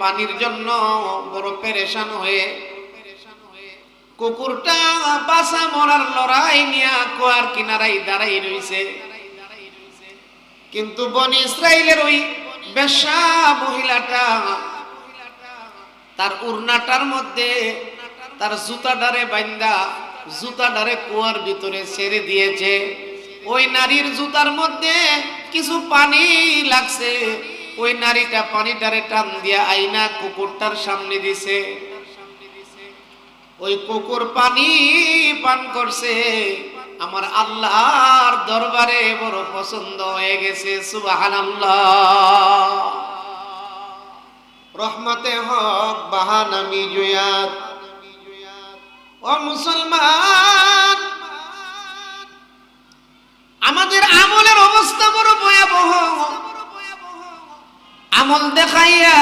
পানির জন্য, বড় পেরেশান হয়ে। কুকুরটা বাসা মরার লড়াই নিয়া কুয়ার কিনারাই দাঁড়াই কিন্তু বনি ইসরায়েলের ওই বেশা মহিলাটা তার উড়নাটার মধ্যে তার জুতা জুতাডারে বাইন্দা জুতাডারে কুয়ার ভিতরে ছেড়ে দিয়েছে। ওই নারীর জুতার মধ্যে কিছু পানি লাগছে। ওই নারীটা পানিটারে টান দিয়া আইনা কুকুরটার সামনে দিছে। ওই কুকুর পানি পান করছে। আমার আল্লাহর দরবারে বড় পছন্দ হয়ে গেছে সুবাহান রহমতে হক বাহানামি জুয়াত ও মুসলমান আমাদের আমলের অবস্থা বড় ভয়াবহ। আমল দেখাইয়া,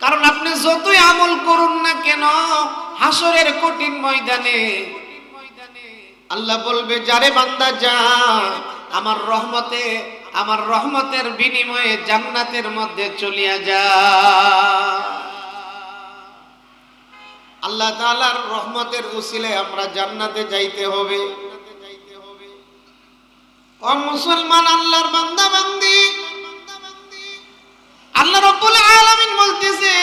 কারণ আপনি যতই আমল করুন না কেন, হাসরের কঠিন ময়দানে আল্লাহ বলবে, যারে বান্দা যা আমার রহমতে, আমার রহমতের বিনিময়ে জান্নাতের মধ্যে চলিয়া যা। আল্লাহ তাআলার রহমতের উসিলে আমরা জান্নাতে যাইতে হবে। ও মুসলমান, আল্লাহর বান্দা বান্দি আল্লাহ রব্বুল আলামিন বলতেছে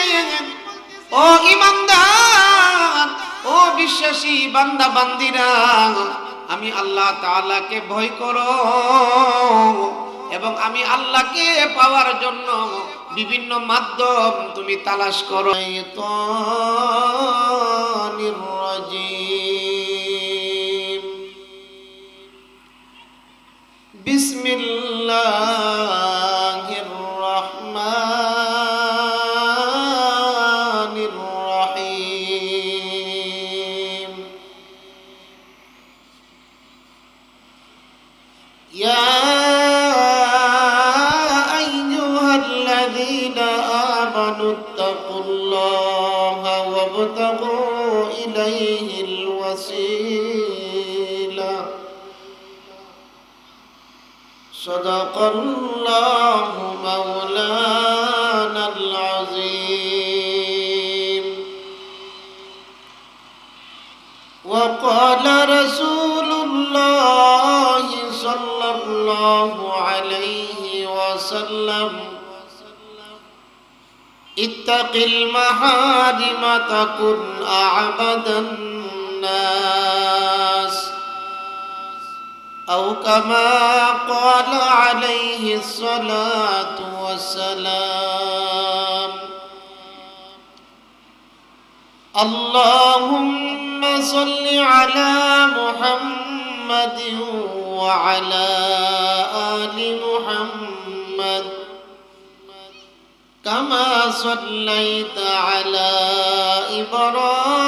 ও ইমানদার ও বিশ্বাসী বান্দা বান্দিরা আমি আল্লাহ তাআলাকে ভয় করো এবং আমি আল্লাহকে পাওয়ার জন্য বিভিন্ন মাধ্যম তুমি তালাশ করো। শাইতানির الله مولانا العظيم. وقال رسول الله صلى الله عليه وسلم اتق المحارم تكن أعبد الناس. أو كما قال عليه الصلاة والسلام. اللهم صل على محمد وعلى آل محمد. كما صليت على إبراهيم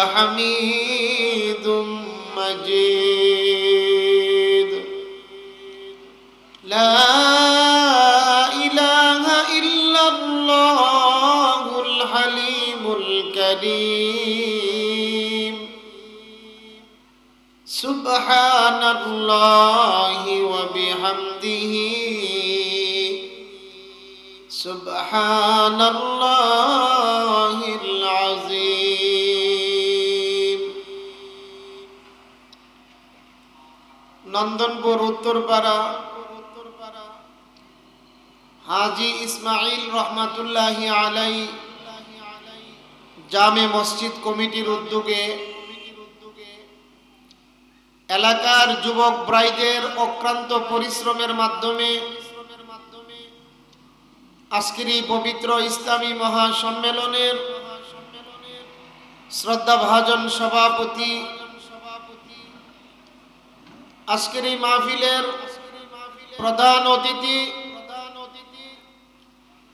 حميد مجيد لا إله إلا الله الحليم الكريم سبحان الله وبحمده سبحان الله নন্দনপুর, উত্তরপাড়া। হাজি ইসমাইল রহমাতুল্লাহি আলাই জামে মসজিদ কমিটির উদ্যোগে এলাকার যুবক ব্রাইদের অক্রান্ত পরিশ্রমের মাধ্যমে আজকের এই পবিত্র ইসলামী মহাসম্মেলনের শ্রদ্ধাভাজন সভাপতি আজকের এই মাহফিলের প্রধান অতিথি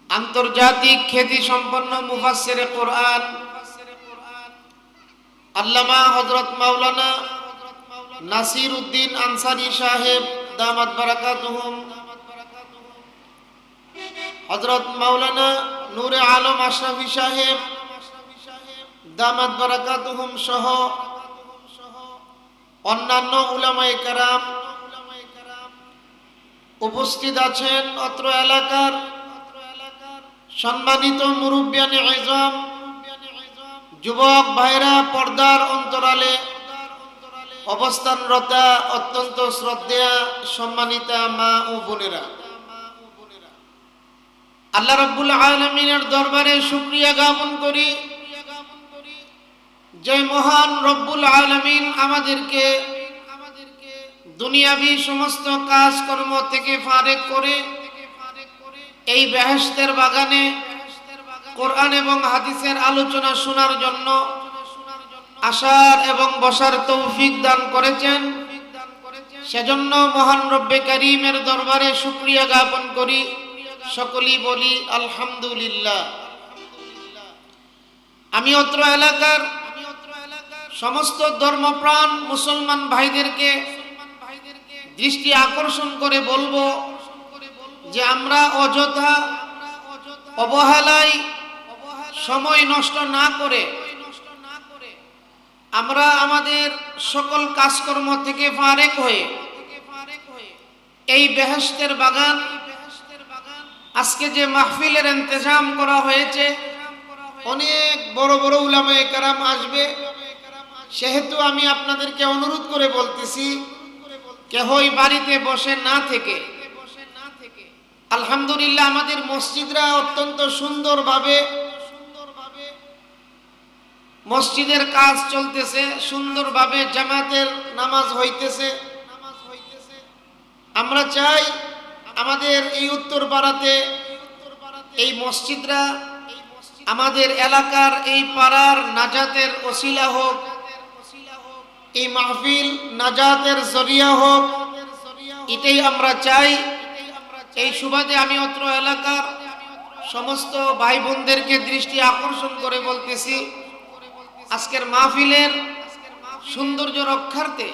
আন্তর্জাতিক খ্যাতি সম্পন্ন মুফাসসিরে কোরআন আল্লামা হযরত মাওলানা নাসির উদ্দিন আনসারী সাহেব দামাত বারাকাতুহুম। হজরত মাওলানা নূরে আলম আশরাফি সাহেব দামাত বারাকাতুহুম সহ অন্যান্য উলামায়ে কেরাম উপস্থিত আছেন অত্র এলাকার সম্মানিত মুরব্বিয়ানে আজম যুবক ভাইরা পর্দার অন্তরালে অবস্থানরতা অত্যন্ত শ্রদ্ধেয়া সম্মানিতা মা ও বোনেরা। আল্লাহ রব্বুল আলমিনের দরবারে শুক্রিয়া জ্ঞাপন করি। যে মহান রব্বুল আলমিন, আমাদেরকে দুনিয়াবি সমস্ত কাজকর্ম থেকে ফারেক করে এই বেহেস্তের বাগানে কোরআন এবং হাদিসের আলোচনা শোনার জন্য আসার এবং বসার তৌফিক দান করেছেন। সেজন্য মহান রব্বে করিমের দরবারে শুক্রিয়া জ্ঞাপন করি। সকলেই বলি আলহামদুলিল্লাহ। আমি অত্র এলাকার সমস্ত ধর্মপ্রাণ মুসলমান ভাইদেরকে দৃষ্টি আকর্ষণ করে বলব যে আমরা অযথা অবহেলায় সময় নষ্ট না করে আমরা আমাদের সকল কাজকর্ম থেকে ফারেক হয়ে এই বেহেস্তের বাগান, আজকে যে মাহফিলের ইন্তজাম করা হয়েছে, অনেক বড় বড় উলামায়ে কারাম আসবে। সেহেতু আমি আপনাদেরকে অনুরোধ করে বলতেছি, কেহই বাড়িতে বসে না থেকে, আলহামদুলিল্লাহ আমাদের মসজিদরা অত্যন্ত সুন্দরভাবে, মসজিদের কাজ চলতেছে, সুন্দরভাবে জামাতের নামাজ হইতেছে। আমরা চাই আমাদের এই উত্তর পাড়াতে এই মসজিদরা আমাদের এলাকার এই পাড়ার নাজাতের ওসিলা হোক এই মাহফিল নাজাতের জরিয়া হোক, এটাই আমরা চাই। এই সুবাদে আমি অত্র এলাকার সমস্ত ভাই বোনদেরকে দৃষ্টি আকর্ষণ করে বলতেছি, আজকের মাহফিলের সৌন্দর্য রক্ষার্থে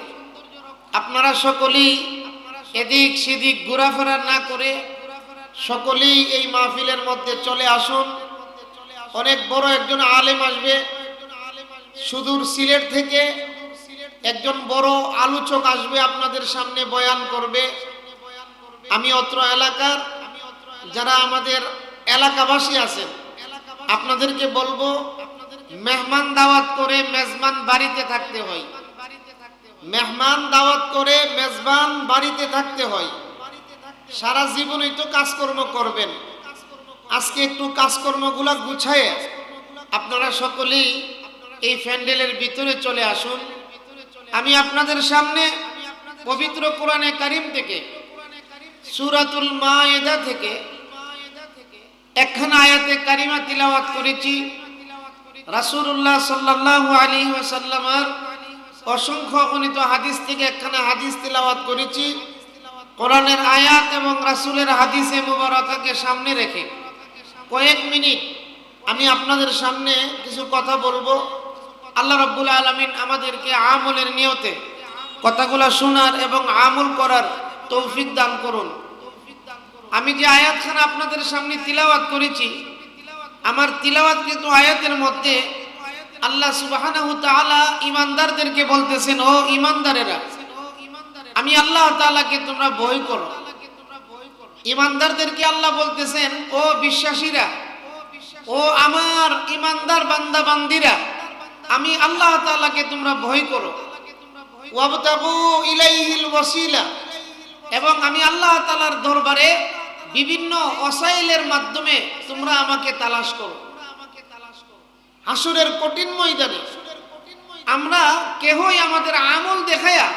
আপনারা সকলেই এদিক সেদিক ঘোরাফেরা না করে সকলেই এই মাহফিলের মধ্যে চলে আসুন। অনেক বড় একজন আলেম আসবে, সুদূর সিলেট থেকে একজন বড় আলোচক আসবে আপনাদের সামনে বয়ান করবে। আমি অত্র এলাকার যারা আমাদের এলাকাবাসী আছেন, আপনাদেরকে বলব, মেহমান দাওয়াত করে মেজবান বাড়িতে থাকতে হয়। মেহমান দাওয়াত করে মেজবান বাড়িতে থাকতে হয়। সারা জীবনই তো কাজকর্ম করবেন। আজকে একটু কাজকর্মগুলা গুছায় আপনারা সকলেই এই প্যান্ডেলের ভিতরে চলে আসুন। আমি আপনাদের সামনে পবিত্র কোরআনে কারিম থেকে, সুরাতুল মায়েদা থেকে একখানা আয়াতে কারিমা তিলাওয়াত করেছি। রাসূলুল্লাহ সাল্লাল্লাহু আলাইহি ওয়াসাল্লামের অসংখ্য গণিত হাদিস থেকে একখানা হাদিস তিলাওয়াত করেছি। কোরআনের আয়াত এবং রাসূলের হাদিসে মুবারকাকে সামনে রেখে কয়েক মিনিট আমি আপনাদের সামনে কিছু কথা বলব। আল্লাহ রাব্বুল আলামিন আমাদেরকে আমলের নিয়তে কথাগুলো শোনার এবং আমল করার তৌফিক দান করুন। আমি যে আয়াতখানা আপনাদের সামনে তিলাওয়াত করেছি, আমার তিলাওয়াত কিন্তু আয়াতের মধ্যে আল্লাহ তাআলা ইমানদারদেরকে বলতেছেন, ও ইমানদারেরা আমি আল্লাহ তাআলাকে তোমরা ভয় করো। ইমানদারদেরকে আল্লাহ বলতেছেন, ও বিশ্বাসীরা, ও আমার ইমানদার বান্দা বান্দিরা আমি আল্লাহ তাআলাকে তোমরা ভয় করো। ইলাইহিল ওয়াসিলা। এবং আমি আল্লাহ তাআলার দরবারে বিভিন্ন অসাইলের মাধ্যমে তোমরা আমাকে তালাশ করো। হাসুরের কঠিন ময়দানে আমরা কেহই আমাদের আমল দেখায়া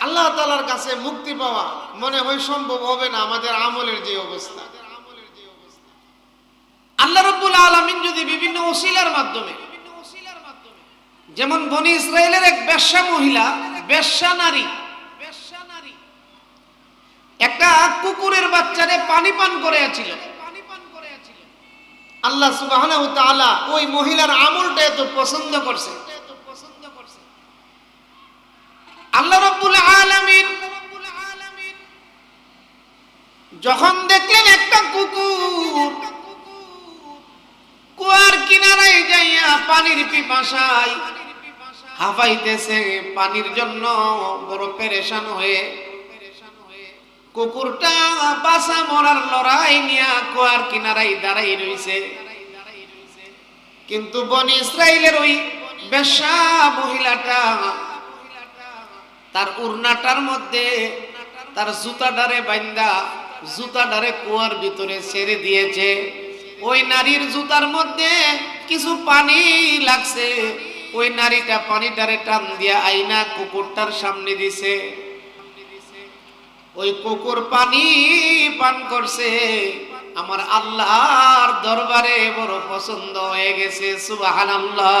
আল্লাহ তালার কাছে মুক্তি পাওয়া মনে হয় সম্ভব হবে না আমাদের আমলের যে অবস্থা। আল্লাহ রব্বুল আলমিন যদি বিভিন্ন ওসিলার মাধ্যমে যেমন বনি ইসরায়েলের এক বেশ্যা মহিলা বেশ্যা নারী। একটা কুকুরের বাচ্চারে পানি পান করে আছিল। আল্লাহ তাআলা ওই মহিলার আমলটা এত পছন্দ করছে। আল্লাহ রাব্বুল আলামিন যখন দেখলেন একটা কুকুর কুয়ার কিনারায় যাইয়া পানির পিপাসায় হাফাইতেছে পানির জন্য, বড় পেরেশান হয়ে। কুকুরটা বাসা মরার লড়াই নিয়া কুয়ার কিনারায় দাঁড়াই রইছে। কিন্তু বন ইসরায়েলের ওই বেশ্যা মহিলাটা তার উড়নাটার মধ্যে তার জুতাডারে বাইন্দা জুতাডারে কুয়ার ভিতরে ছেড়ে দিয়েছে। ওই নারীর জুতার মধ্যে কিছু পানি লাগছে। ওই নারীটা পানিটারে টান দিয়া আইনা কুকুরটার সামনে দিছে। ওই কুকুর পানি পান করছে। আমার আল্লাহর দরবারে বড় পছন্দ হয়ে গেছে, সুবহানাল্লাহ।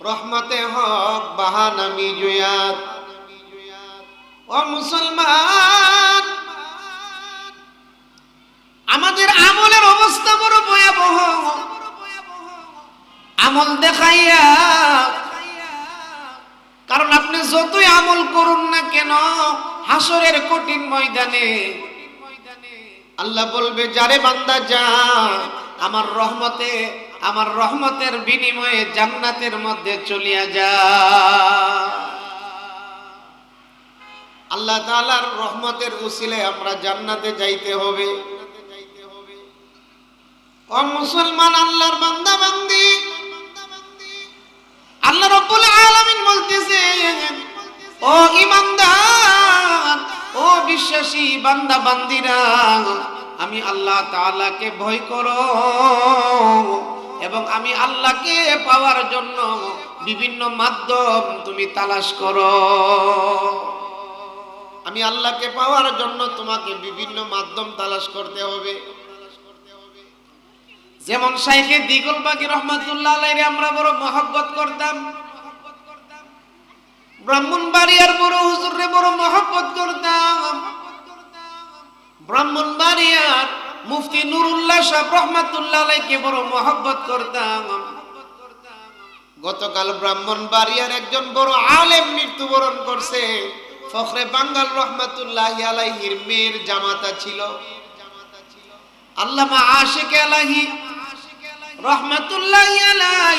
রহমতে হক বাহানামি জুয়াত ও মুসলমান! আমল দেখাইয়া কারণ আপনি যতই আমল করুন না কেন, হাসরের কঠিন ময়দানে আল্লাহ বলবে, যারে বান্দা যা আমার রহমতে, আমার রহমতের বিনিময়ে জান্নাতের মধ্যে চলিয়া যা। আল্লাহ তাআলার রহমতের উসিলে আমরা জান্নাতে যাইতে হবে। ও মুসলমান আল্লাহর বান্দা বান্দি আল্লাহ রব্বুল আলামিন বলতেছে ও ইমানদার ও বিশ্বাসী বান্দা, বান্দিরা, আমি আল্লাহ তাআলাকে ভয় করো এবং আমি আল্লাহকে পাওয়ার জন্য বিভিন্ন মাধ্যম তুমি তালাশ করো। আমি আল্লাহকে পাওয়ার জন্য তোমাকে বিভিন্ন মাধ্যম তালাশ করতে হবে। যেমন শাইখে দিগল বাকি রহমাতুল্লাহ আলাইহি আমরা বড় মহব্বত করতাম। ব্রাহ্মণ বাড়িয়ার বড় হুজুরে বড় মহব্বত করতাম। ব্রাহ্মণ বাড়িয়ার মুফতি নুরুল্লাহ সাহেব রহমাতুল্লাহ আলাইকে বড় মহব্বত করতাম। গতকাল ব্রাহ্মণ বাড়িয়ার একজন বড় আলেম মৃত্যুবরণ করছে। ফখরে বাঙ্গাল রহমাতুল্লাহ আলাইহির মেয়ের জামাতা ছিল। আল্লামা আশিক আলাহি, রহমাতুল্লাহ আলাই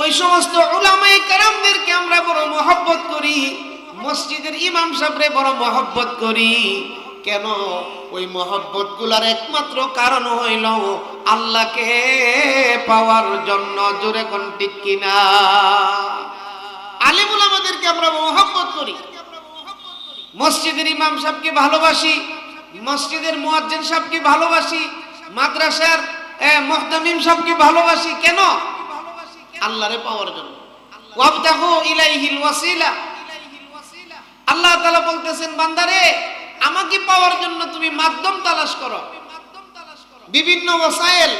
ওই সমস্ত উলামাই কারামদেরকে আমরা বড় মহব্বত করি, মসজিদের ইমাম সাহেবরে বড় মহব্বত করি। কেন? ওই মহব্বতগুলার একমাত্র কারণ হইল আল্লাহকে পাওয়ার জন্য জোরে কোন ঠিক কিনা। আলিমুল আমাদেরকে আমরা মহব্বত করি। মসজিদের ইমাম সাহেবকে ভালোবাসি। মসজিদের মুয়াজ্জিন সাহেবকে ভালোবাসি? মাদ্রাসার মুহতামিম সাহেবকে ভালোবাসি? কেন? আল্লাহরে পাওয়ার জন্য। ওয়াবতাহু ইলাইহিল ওয়াসিলা। আল্লাহ তাআলা বলতেছেন, বান্দারে, আমাকে পাওয়ার জন্য তুমি মাধ্যম তালাশ করো। বিভিন্ন ওয়াসাইল,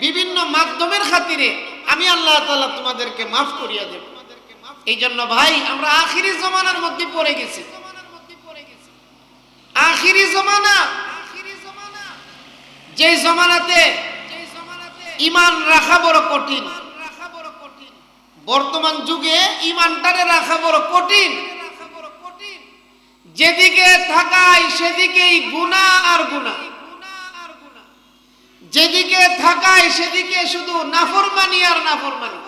বিভিন্ন মাধ্যমের খাতিরে আমি আল্লাহ তাআলা তোমাদেরকে মাফ করিয়া দেব। এই জন্য ভাই, আমরা আখিরি জমানার মধ্যে পড়ে গেছি। আখিরি জমানা। যে জমানাতে ইমান রাখা বড় কঠিন। বর্তমান যুগে ইমানটারে রাখা বড় কঠিন। যেদিকে থাকায় সেদিকেই গুণা আর গুণা যেদিকে থাকায় সেদিকে শুধু নাফরমানি আর নাফরমানি।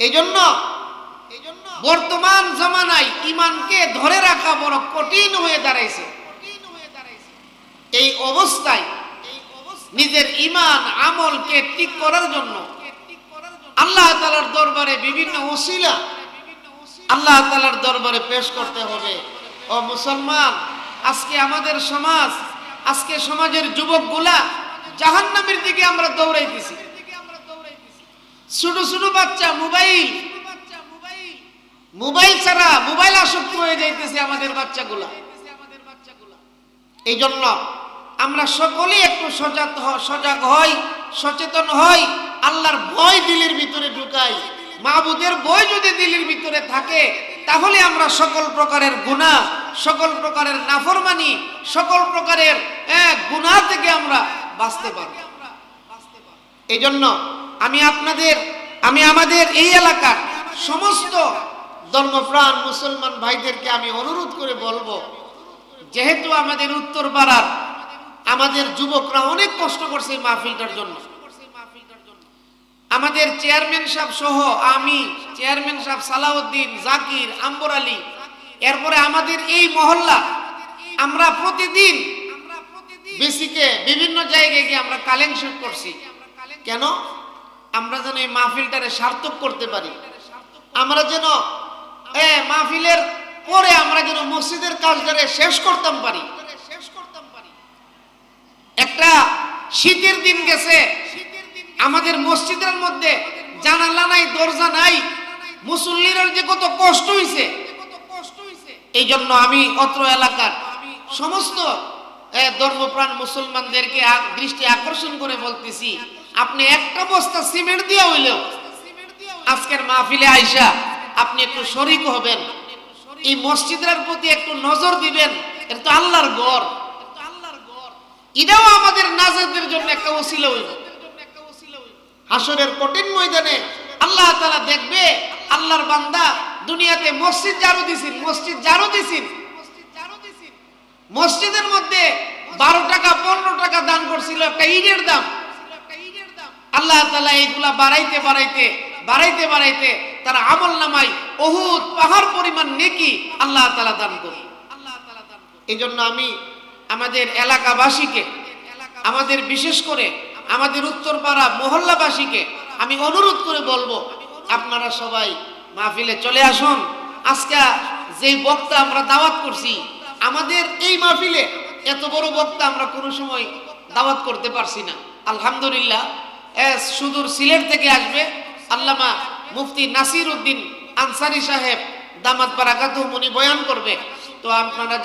এই জন্য বর্তমান জমানায় ইমানকে ধরে রাখা বড় কঠিন হয়ে দাঁড়াইছে। এই অবস্থায় নিজের ইমান, আমলকে ঠিক করার জন্য আল্লাহ তালার দরবারে বিভিন্ন ওসিলা আল্লাহ তালার দরবারে পেশ করতে হবে। ও মুসলমান, আজকে আমাদের সমাজ, আজকে সমাজের যুবকগুলা জাহান্নামের দিকে আমরা দৌড়াইতেছি। ছোট ছোট বাচ্চা মোবাইল মোবাইল ছাড়া মোবাইল আসক্ত হয়ে যাইতেছে আমাদের বাচ্চাগুলা। এই জন্য আমরা সকলেই একটু সজাগ সজাগ হই সচেতন হই আল্লাহর ভয় দিলের ভিতরে ঢুকাই। মাহবুদের বই যদি দিলের ভিতরে থাকে তাহলে আমরা সকল প্রকারের গুনাহ সকল প্রকারের নাফরমানি সকল প্রকারের হ্যাঁ, গুনাহ থেকে আমরা বাঁচতে পারব। এই জন্য আমি আপনাদের আমি আমাদের এই এলাকার সমস্ত ধর্মপ্রাণ মুসলমান ভাইদেরকে আমি অনুরোধ করে বলব, যেহেতু আমাদের উত্তর পাড়ার আমাদের যুবকরা অনেক কষ্ট করছে মাহফিলটার জন্য। আমাদের চেয়ারম্যান সাহেব সহ আমি, চেয়ারম্যান সাহেব সালাউদ্দিন, জাকির, আম্বর আলী, এরপরে আমাদের এই মহল্লা, আমরা প্রতিদিন বেসিকে বিভিন্ন জায়গায় গিয়ে আমরা কালেকশন করছি। কেন? আমরা যেন এই মাহফিলটারে সার্থক করতে পারি। আমরা যেন মাহফিলের পরে আমরা যেন মসজিদের কাজটারে শেষ করতাম পারি। একটা শীতের দিন গেছে। আমাদের মসজিদের মধ্যে জানালা নাই, দরজা নাই। যে কত কষ্ট হইছে। এই জন্য আমি অত্র এলাকার সমস্ত ধর্মপ্রাণ মুসলমানদেরকে দৃষ্টি আকর্ষণ করে বলতেছি, আপনি একটা বস্তা সিমেন্ট দিয়া হইলেও আজকের মাহফিলে আইসা আপনি একটু শরিক হবেন। এই মসজিদের প্রতি একটু নজর দিবেন। এটা তো আল্লাহর গড় এটাও আমাদের নাজাতের জন্য একটা ওসিলা হাসরের কঠিন ময়দানে আল্লাহ তাআলা দেখবে, আল্লাহর বান্দা দুনিয়াতে মসজিদ জারু দিছিন, মসজিদ জারু দিছিন। মসজিদের মধ্যে বারো টাকা, পনেরো টাকা দান করছিল একটা ইটের দাম। আল্লাহ তালা এইগুলা বাড়াইতে বাড়াইতে বাড়াইতে বাড়াইতে তার আমল নামাই বহুত পাহাড় পরিমাণ নেকি আল্লাহ তালা দান করি এই জন্য আমি আমাদের এলাকাবাসীকে, আমাদের বিশেষ করে আমাদের উত্তরপাড়া মহল্লাবাসীকে আমি অনুরোধ করে বলব, আপনারা সবাই মাহফিলে চলে আসুন। আজকে যে বক্তা আমরা দাওয়াত করছি, আমাদের এই মাহফিলে এত বড় বক্তা আমরা কোনো সময় দাওয়াত করতে পারছি না। আলহামদুলিল্লাহ সুদূর সিলেট থেকে আসবে আল্লামা মুফতি নাসির উদ্দিন আনসারি সাহেব দামাত বারাকাতুহ মুনি বয়ান করবে। তো আপনারা